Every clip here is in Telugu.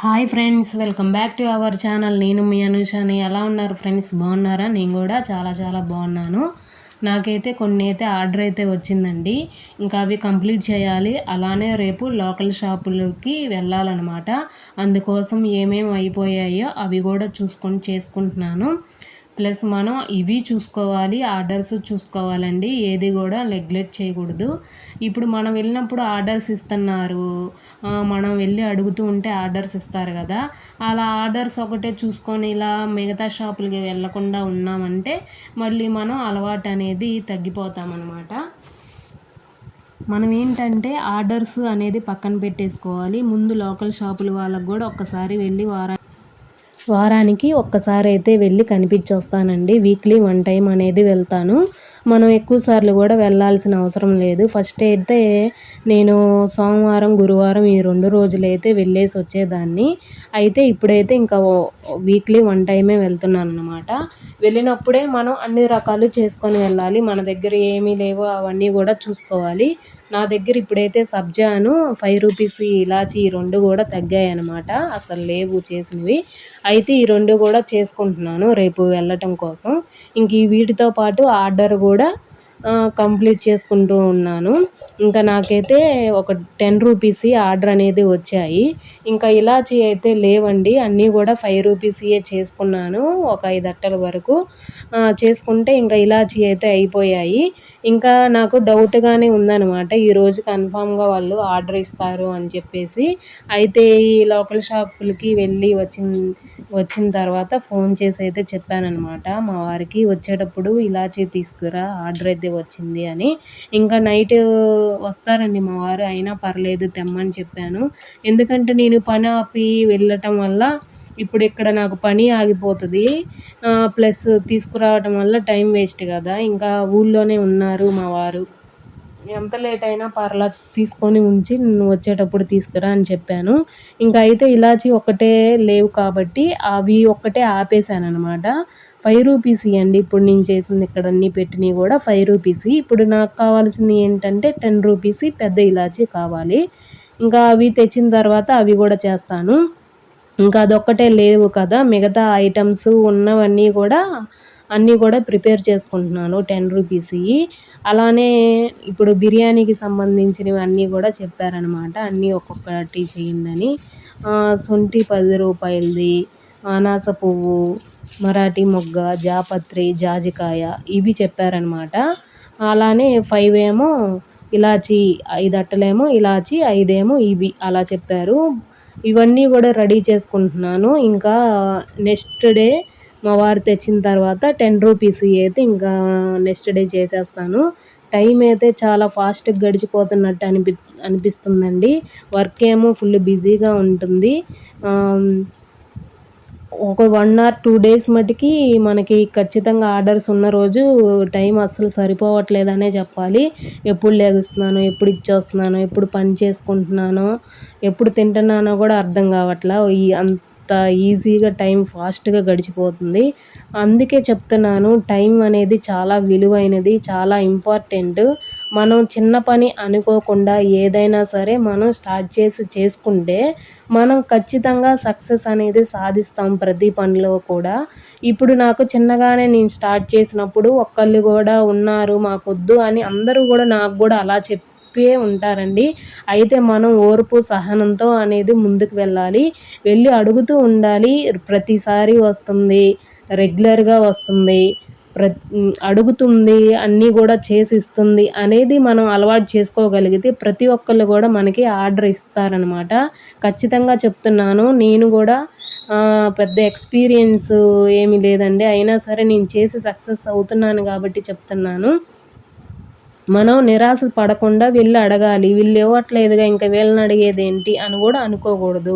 Hi friends welcome back to our channel నేను మీ అనుషాని. ఎలా ఉన్నారు ఫ్రెండ్స్ బాగున్నారా? నేను కూడా చాలా చాలా బాగున్నాను. నాకైతే కొన్ని అయితే ఆర్డర్ అయితే వచ్చిందండి. ఇంకా అవి కంప్లీట్ చేయాలి. అలానే రేపు లోకల్ షాపులకి వెళ్ళాలన్నమాట. అందుకోసం ఏమేమి అయిపోయాయో అవి కూడా చూసుకొని చేసుకుంటున్నాను. ప్లస్ మనం ఇవి చూసుకోవాలి ఆర్డర్స్ చూసుకోవాలండి. ఏది కూడా నెగ్లెక్ట్ చేయకూడదు. ఇప్పుడు మనం వెళ్ళినప్పుడు ఆర్డర్స్ ఇస్తున్నారు. మనం వెళ్ళి అడుగుతూ ఉంటే ఆర్డర్స్ ఇస్తారు కదా. అలా ఆర్డర్స్ ఒకటే చూసుకొని ఇలా మిగతా షాపులకి వెళ్ళకుండా ఉన్నామంటే మళ్ళీ మనం అలవాటు అనేది తగ్గిపోతామన్నమాట. మనం ఏంటంటే ఆర్డర్స్ అనేది పక్కన పెట్టేసుకోవాలి. ముందు లోకల్ షాపుల వాళ్ళకు కూడా ఒక్కసారి వెళ్ళి వారా వారానికి ఒక్కసారి అయితే వెళ్ళి కనిపించొస్తానండి. వీక్లీ వన్ టైం అనేది వెళ్తాను. మనం ఎక్కువ సార్లు కూడా వెళ్ళాల్సిన అవసరం లేదు. ఫస్ట్ అయితే నేను సోమవారం గురువారం ఈ రెండు రోజులైతే వెళ్ళేసి వచ్చేదాన్ని. అయితే ఇప్పుడైతే ఇంకా వీక్లీ వన్ టైమే వెళ్తున్నాను అనమాట వెళ్ళినప్పుడే మనం అన్ని రకాలు చేసుకొని వెళ్ళాలి. మన దగ్గర ఏమీ లేవో అవన్నీ కూడా చూసుకోవాలి. నా దగ్గర ఇప్పుడైతే సబ్జాను ఫైవ్ రూపీస్ ఇలాచి ఈ రెండు కూడా తగ్గాయి అనమాట అసలు లేవు చేసినవి. అయితే ఈ రెండు కూడా చేసుకుంటున్నాను రేపు వెళ్ళటం కోసం. ఇంక ఈ వీటితో పాటు ఆర్డర్ కూడా కూడా కంప్లీట్ చేసుకుంటూ ఉన్నాను. ఇంకా నాకైతే ఒక టెన్ రూపీస్ ఆర్డర్ అనేది వచ్చాయి. ఇంకా ఇలాచి అయితే లేవండి. అన్నీ కూడా ఫైవ్ రూపీస్యే చేసుకున్నాను ఒక ఐదు అట్టల వరకు. చేసుకుంటే ఇంకా ఇలాచి అయితే అయిపోయాయి. ఇంకా నాకు డౌట్గానే ఉందన్నమాట. ఈరోజు కన్ఫామ్గా వాళ్ళు ఆర్డర్ ఇస్తారు అని చెప్పేసి. అయితే ఈ లోకల్ షాపులకి వెళ్ళి వచ్చిన వచ్చిన తర్వాత ఫోన్ చేసి అయితే చెప్పానమాట మా వారికి వచ్చేటప్పుడు ఇలాచీ తీసుకురా ఆర్డర్ అయితే వచ్చింది అని. ఇంకా నైట్ వస్తారండి మా వారు అయినా పర్లేదు తెమ్మని చెప్పాను. ఎందుకంటే నేను పని ఆపి వెళ్ళటం వల్ల ఇప్పుడు ఇక్కడ నాకు పని ఆగిపోతుంది. ప్లస్ తీసుకురావటం వల్ల టైం వేస్ట్ కదా. ఇంకా ఊళ్ళోనే ఉన్నారు మా వారు. ఎంత లేట్ అయినా పర్లా తీసుకొని ఉంచి నేను వచ్చేటప్పుడు తీసుకురా అని చెప్పాను. ఇంకా అయితే ఇలాచి ఒకటే లేవు కాబట్టి అవి ఒక్కటే ఆపేసాను అనమాట ఫైవ్ రూపీస్ ఇవ్వండి ఇప్పుడు నేను చేసింది ఇక్కడ అన్నీ పెట్టినవి కూడా ఫైవ్ రూపీస్ ఇప్పుడు నాకు కావాల్సింది ఏంటంటే టెన్ రూపీస్ పెద్ద ఇలాచి కావాలి. ఇంకా అవి తెచ్చిన తర్వాత అవి కూడా చేస్తాను. ఇంకా అదొక్కటే లేవు కదా. మిగతా ఐటమ్స్ ఉన్నవన్నీ కూడా అన్నీ కూడా ప్రిపేర్ చేసుకుంటున్నాను టెన్ రూపీస్ అలానే ఇప్పుడు బిర్యానీకి సంబంధించినవి అన్నీ కూడా చెప్పారనమాట అన్నీ ఒక్కొక్కటి చేయిందని శొంఠి పది రూపాయలది అనాస పువ్వు మరాఠీ మొగ్గ జాపత్రి జాజికాయ ఇవి చెప్పారనమాట. అలానే ఫైవ్ ఏమో ఇలాచి ఐదు అట్టలేమో ఇలాచి ఐదేమో ఇవి అలా చెప్పారు. ఇవన్నీ కూడా రెడీ చేసుకుంటున్నాను. ఇంకా నెక్స్ట్ డే మా వారు తెచ్చిన తర్వాత టెన్ రూపీస్ అయితే ఇంకా నెక్స్ట్ డే చేసేస్తాను. టైం అయితే చాలా ఫాస్ట్గా గడిచిపోతున్నట్టు అనిపి అనిపిస్తుందండి. వర్క్ ఏమో ఫుల్ బిజీగా ఉంటుంది. ఒక వన్ ఆర్ టూ డేస్ మటుకి మనకి ఖచ్చితంగా ఆర్డర్స్ ఉన్న రోజు టైం అస్సలు సరిపోవట్లేదనే చెప్పాలి. ఎప్పుడు లేగుస్తున్నాను ఎప్పుడు ఇచ్చేస్తున్నాను ఎప్పుడు పని చేసుకుంటున్నానో ఎప్పుడు తింటున్నానో కూడా అర్థం కావట్లా. ఈ అంత ఈజీగా టైం ఫాస్ట్గా గడిచిపోతుంది. అందుకే చెప్తున్నాను టైం అనేది చాలా విలువైనది చాలా ఇంపార్టెంట్. మనం చిన్న పని అనుకోకుండా ఏదైనా సరే మనం స్టార్ట్ చేసి చేసుకుంటే మనం ఖచ్చితంగా సక్సెస్ అనేది సాధిస్తాం ప్రతి పనిలో కూడా. ఇప్పుడు నాకు చిన్నగానే నేను స్టార్ట్ చేసినప్పుడు ఒక్కళ్ళు కూడా ఉన్నారు మాకొద్దు అని అందరూ కూడా నాకు కూడా అలా చెప్పి చెప్పే ఉంటారండి. అయితే మనం ఓర్పు సహనంతో అనేది ముందుకు వెళ్ళాలి. వెళ్ళి అడుగుతూ ఉండాలి ప్రతిసారి వస్తుంది రెగ్యులర్గా వస్తుంది ప్ర అడుగుతుంది అన్నీ కూడా చేసి ఇస్తుంది అనేది మనం అలవాటు చేసుకోగలిగితే ప్రతి ఒక్కళ్ళు కూడా మనకి ఆర్డర్ ఇస్తారనమాట. ఖచ్చితంగా చెప్తున్నాను. నేను కూడా పెద్ద ఎక్స్పీరియన్స్ ఏమీ లేదండి. అయినా సరే నేను చేసి సక్సెస్ అవుతున్నాను కాబట్టి చెప్తున్నాను. మనం నిరాశ పడకుండా వెళ్ళి అడగాలి వీళ్ళు ఇవ్వట్లేదుగా ఇంకా వీళ్ళని అడిగేది ఏంటి అని కూడా అనుకోకూడదు.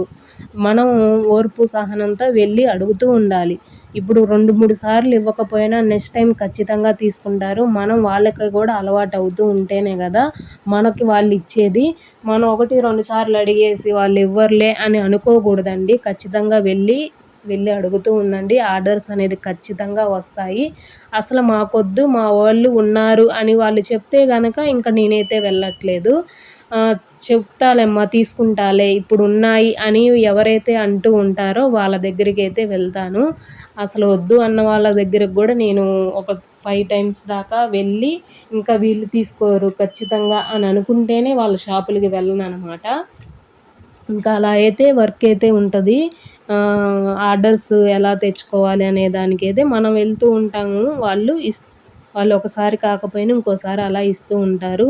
మనం ఓర్పు సహనంతో వెళ్ళి అడుగుతూ ఉండాలి. ఇప్పుడు రెండు మూడు సార్లు ఇవ్వకపోయినా నెక్స్ట్ టైం ఖచ్చితంగా తీసుకుంటారు. మనం వాళ్ళకి కూడా అలవాటు అవుతూ ఉంటేనే కదా మనకి వాళ్ళు ఇచ్చేది. మనం ఒకటి రెండు సార్లు అడిగేసి వాళ్ళు ఇవ్వర్లే అని అనుకోకూడదండి. ఖచ్చితంగా వెళ్ళి వెళ్ళి అడుగుతూ ఉండండి. ఆర్డర్స్ అనేది ఖచ్చితంగా వస్తాయి. అసలు మాకొద్దు మా వాళ్ళు ఉన్నారు అని వాళ్ళు చెప్తే కనుక ఇంకా నేనైతే వెళ్ళట్లేదు. చెప్తాలేమ్మా తీసుకుంటాలే ఇప్పుడు ఉన్నాయి అని ఎవరైతే అంటూ ఉంటారో వాళ్ళ దగ్గరికి అయితే వెళ్తాను. అసలు వద్దు అన్న వాళ్ళ దగ్గరకు కూడా నేను ఒక ఫైవ్ టైమ్స్ దాకా వెళ్ళి ఇంకా వీళ్ళు తీసుకోరు ఖచ్చితంగా అని అనుకుంటేనే వాళ్ళ షాపులకి వెళ్ళను అనమాట ఇంకా అలా అయితే వర్క్ అయితే ఉంటుంది. ఆర్డర్స్ ఎలా తెచ్చుకోవాలి అనే దానికి అయితే మనం వెళ్తూ ఉంటాము. వాళ్ళు ఇస్ వాళ్ళు ఒకసారి కాకపోయినా ఇంకోసారి అలా ఇస్తూ ఉంటారు.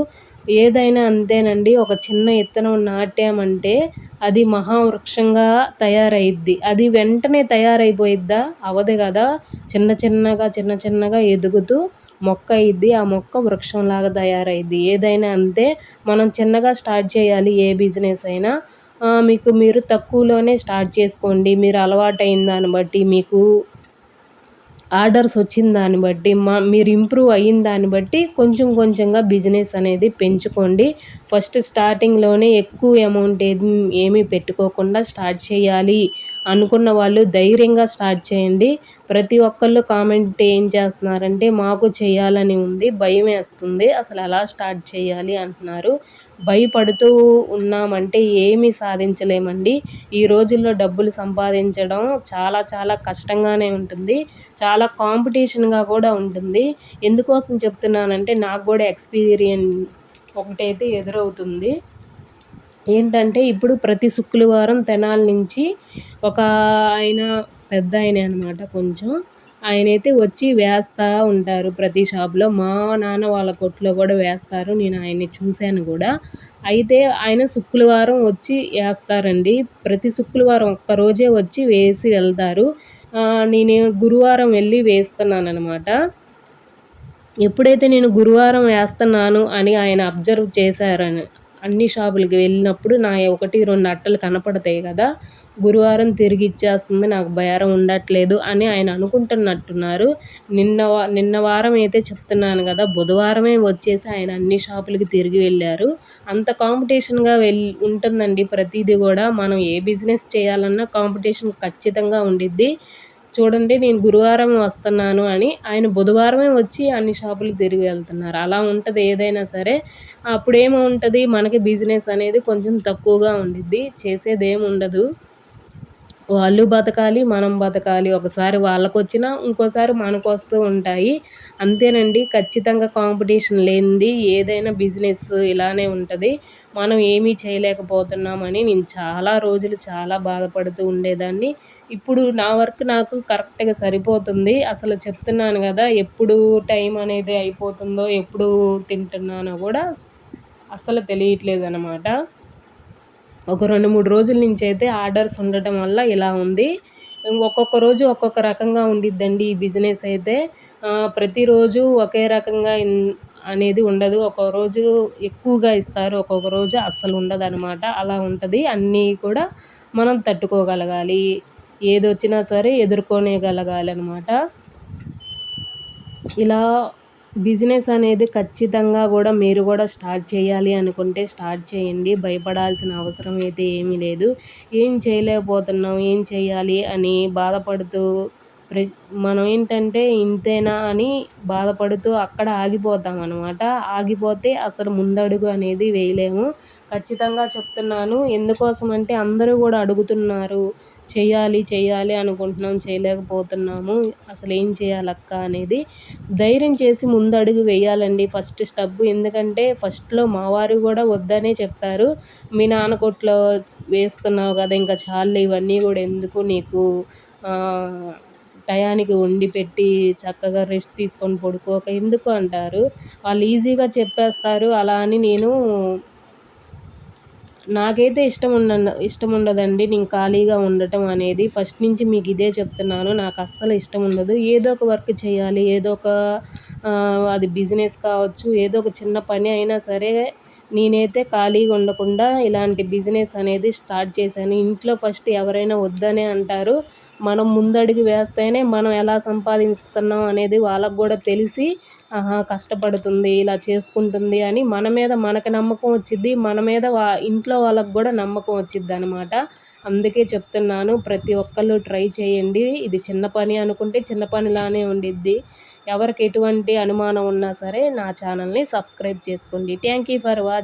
ఏదైనా అంతేనండి ఒక చిన్న ఇత్తనం నాటామంటే అది మహావృక్షంగా తయారైద్ది. అది వెంటనే తయారైపోయిద్దా? అవదు కదా. చిన్న చిన్నగా చిన్న చిన్నగా ఎదుగుతూ మొక్క అయింది ఆ మొక్క వృక్షంలాగా తయారైద్ది. ఏదైనా అంతే మనం చిన్నగా స్టార్ట్ చేయాలి ఏ బిజినెస్ అయినా. మీకు మీరు తక్కువలోనే స్టార్ట్ చేసుకోండి. మీరు అలవాటైన దాన్ని బట్టి మీకు ఆర్డర్స్ వచ్చిన దాన్ని బట్టి మా మీరు ఇంప్రూవ్ అయిన దాన్ని బట్టి కొంచెం కొంచెంగా బిజినెస్ అనేది పెంచుకోండి. ఫస్ట్ స్టార్టింగ్లోనే ఎక్కువ అమౌంట్ ఏమి ఏమీ పెట్టుకోకుండా స్టార్ట్ చేయాలి. అనుకున్న వాళ్ళు ధైర్యంగా స్టార్ట్ చేయండి. ప్రతి ఒక్కళ్ళు కామెంట్ ఏం చేస్తున్నారంటే మాకు చేయాలని ఉంది భయం వేస్తుంది అసలు ఎలా స్టార్ట్ చేయాలి? అంటున్నారు. భయపడుతూ ఉన్నామంటే ఏమీ సాధించలేమండి. ఈ రోజుల్లో డబ్బులు సంపాదించడం చాలా చాలా కష్టంగానే ఉంటుంది. చాలా కాంపిటీషన్గా కూడా ఉంటుంది. ఎందుకోసం చెప్తున్నానంటే నాకు కూడా ఎక్స్పీరియన్స్ ఒకటైతే ఎదురవుతుంది. ఏంటంటే ఇప్పుడు ప్రతి శుక్రవారం తెనాలి నుంచి ఒక ఆయన పెద్ద ఆయన అనమాట కొంచెం. ఆయన అయితే వచ్చి వేస్తూ ఉంటారు ప్రతి షాప్లో. మా నాన్న వాళ్ళ కొట్లో కూడా వేస్తారు. నేను ఆయన్ని చూశాను కూడా. అయితే ఆయన శుక్రవారం వచ్చి వేస్తారండి. ప్రతి శుక్రవారం ఒక్కరోజే వచ్చి వేసి వెళ్తారు. నేను గురువారం వెళ్ళి వేస్తున్నాను అనమాట ఎప్పుడైతే నేను గురువారం వేస్తున్నాను అని ఆయన అబ్జర్వ్ చేశారని అన్ని షాపులకి వెళ్ళినప్పుడు నా ఒకటి రెండు అట్టలు కనపడతాయి కదా గురువారం తిరిగి ఇచ్చేస్తుంది నాకు బేరం ఉండట్లేదు అని ఆయన అనుకుంటున్నట్టున్నారు. నిన్న నిన్న వారం అయితే చెప్తున్నాను కదా బుధవారమే వచ్చేసి ఆయన అన్ని షాపులకి తిరిగి వెళ్ళారు. అంత కాంపిటీషన్గా వెళ్ళి ఉంటుందండి ప్రతిదీ కూడా. మనం ఏ బిజినెస్ చేయాలన్నా కాంపిటీషన్ ఖచ్చితంగా ఉండిద్ది. చూడండి నేను గురువారం వస్తున్నాను అని ఆయన బుధవారమే వచ్చి అన్ని షాపులు తిరిగి వెళ్తున్నారు. అలా ఉంటుంది ఏదైనా సరే. అప్పుడేమో ఉంటుంది మనకి బిజినెస్ అనేది కొంచెం తక్కువగా ఉండిద్ది. చేసేది ఏమి ఉండదు వాళ్ళు బతకాలి మనం బతకాలి. ఒకసారి వాళ్ళకు వచ్చినా ఇంకోసారి మనకు వస్తూ ఉంటాయి. అంతేనండి ఖచ్చితంగా కాంపిటీషన్ లేనిది ఏదైనా బిజినెస్ ఇలానే ఉంటుంది. మనం ఏమీ చేయలేకపోతున్నామని నేను చాలా రోజులు చాలా బాధపడుతూ ఉండేదాన్ని. ఇప్పుడు నా వర్క్ నాకు కరెక్ట్గా సరిపోతుంది. అసలు చెప్తున్నాను కదా ఎప్పుడు టైం అనేది అయిపోతుందో ఎప్పుడు తింటున్నానో కూడా అసలు తెలియట్లేదు అనమాట ఒక రెండు మూడు రోజుల నుంచి అయితే ఆర్డర్స్ ఉండటం వల్ల ఇలా ఉంది. ఒక్కొక్క రోజు ఒక్కొక్క రకంగా ఉండిద్దండి ఈ బిజినెస్ అయితే. ప్రతిరోజు ఒకే రకంగా అనేది ఉండదు. ఒక్కొక్క రోజు ఎక్కువగా ఇస్తారు ఒక్కొక్క రోజు అస్సలు ఉండదు అనమాట అలా ఉంటుంది. అన్నీ కూడా మనం తట్టుకోగలగాలి. ఏది వచ్చినా సరే ఎదుర్కొనేగలగాలి అనమాట ఇలా బిజినెస్ అనేది ఖచ్చితంగా కూడా మీరు కూడా స్టార్ట్ చేయాలి అనుకుంటే స్టార్ట్ చేయండి. భయపడాల్సిన అవసరం అయితే ఏమీ లేదు. ఏం చేయలేకపోతున్నాం ఏం చేయాలి అని బాధపడుతూ ప్రె మనం ఏంటంటే ఇంతేనా అని బాధపడుతూ అక్కడ ఆగిపోతాం అనమాట ఆగిపోతే అసలు ముందడుగు అనేది వేయలేము. ఖచ్చితంగా చెప్తున్నాను. ఎందుకోసం అంటే అందరూ కూడా అడుగుతున్నారు. చేయాలి చేయాలి అనుకుంటున్నాం చేయలేకపోతున్నాము. అసలు ఏం చేయాలక్క అనేది ధైర్యం చేసి ముందు అడుగు వేయాలండి ఫస్ట్ స్టెప్. ఎందుకంటే ఫస్ట్లో మా వారు కూడా వద్దనే చెప్పారు. మీ నాన్న కొట్లో వేస్తున్నావు కదా ఇంకా చాలు ఇవన్నీ కూడా ఎందుకు నీకు టయానికి వండి పెట్టి చక్కగా రెస్ట్ తీసుకొని పడుకోక ఎందుకు అంటారు. వాళ్ళు ఈజీగా చెప్పేస్తారు. అలా అని నేను నాకైతే ఇష్టం ఉండ ఇష్టం ఉండదండి. నేను ఖాళీగా ఉండటం అనేది. ఫస్ట్ నుంచి మీకు ఇదే చెప్తున్నాను. నాకు అస్సలు ఇష్టం ఉండదు. ఏదో ఒక వర్క్ చేయాలి. ఏదో ఒక అది బిజినెస్ కావచ్చు ఏదో ఒక చిన్న పని అయినా సరే నేనైతే ఖాళీగా ఉండకుండా ఇలాంటి బిజినెస్ అనేది స్టార్ట్ చేశాను. ఇంట్లో ఫస్ట్ ఎవరైనా వద్దనే అంటారు. మనం ముందడుగు వేస్తేనే మనం ఎలా సంపాదిస్తున్నాం అనేది వాళ్ళకు కూడా తెలిసి ఆహా కష్టపడుతుంది ఇలా చేసుకుంటుంది అని మన మీద మనకు నమ్మకం వచ్చిద్ది మన మీద వా ఇంట్లో వాళ్ళకు కూడా నమ్మకం వచ్చిద్ది అనమాట అందుకే చెప్తున్నాను ప్రతి ఒక్కళ్ళు ట్రై చేయండి. ఇది చిన్న పని అనుకుంటే చిన్న పనిలానే ఉండిద్ది. ఎవరికి ఎటువంటి అనుమానం ఉన్నా సరే నా ఛానల్ని సబ్స్క్రైబ్ చేసుకోండి. Thank you for watch